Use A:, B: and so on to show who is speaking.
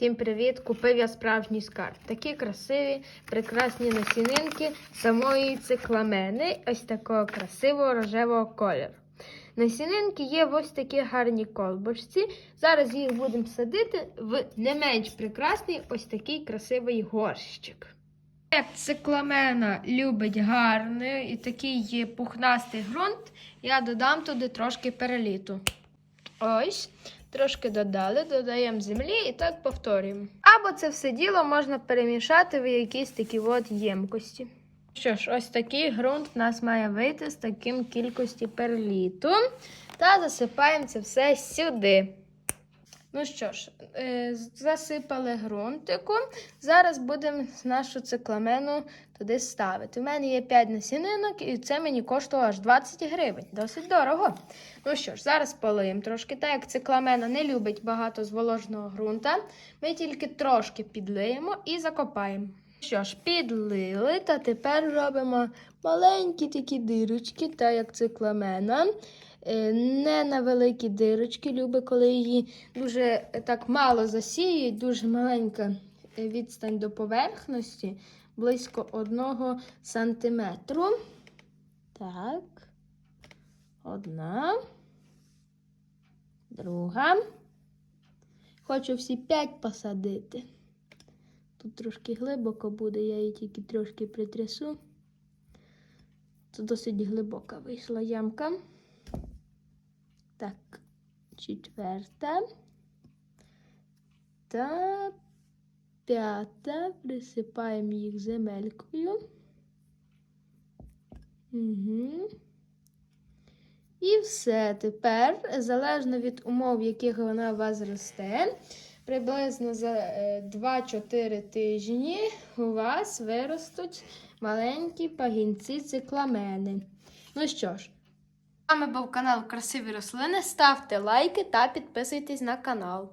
A: Всім привіт! Купив я справжній скарб. Такі красиві, прекрасні насінинки самої цикламени, ось такого красивого рожевого кольору. Насінинки є ось такі гарні колбочці. Зараз їх будемо садити в не менш прекрасний ось такий красивий горщик. Як цикламена любить гарний і такий пухнастий ґрунт, я додам туди трошки переліту. Ось, трошки додали, додаємо землі і так повторюємо. Або це все діло можна перемішати в якісь такі от ємкості. Що ж, ось такий ґрунт в нас має вийти з таким кількості перліту. Та засипаємо це все сюди. Ну що ж, е, засипали ґрунтику. Зараз будемо нашу цикламену туди ставити. У мене є 5 насінинок, і це мені коштувало аж 20 гривень. Досить дорого. Ну що ж, зараз полиємо трошки. Так як цикламена не любить багато зволоженого ґрунта, ми тільки трошки підлиємо і закопаємо. Що ж, підлили, та тепер робимо маленькі такі дирочки, так як цикламена. Е, Не на великі дирочки, любить, коли її дуже е, так мало засіють, дуже маленька е, відстань до поверхності, близько 1 сантиметру. Так. Одна. Друга. Хочу всі п'ять посадити. Тут трошки глибоко буде, я її тільки трошки притрясу. Це досить глибока вийшла ямка. Так, четверта. Та п'ята. Присипаємо їх земелькою. Угу. І все. Тепер, залежно від умов, в яких вона у вас росте, приблизно за е, 2-4 тижні у вас виростуть маленькі пагінці цикламени. Ну що ж, з вами був канал Красиві рослини. Ставте лайки та підписуйтесь на канал.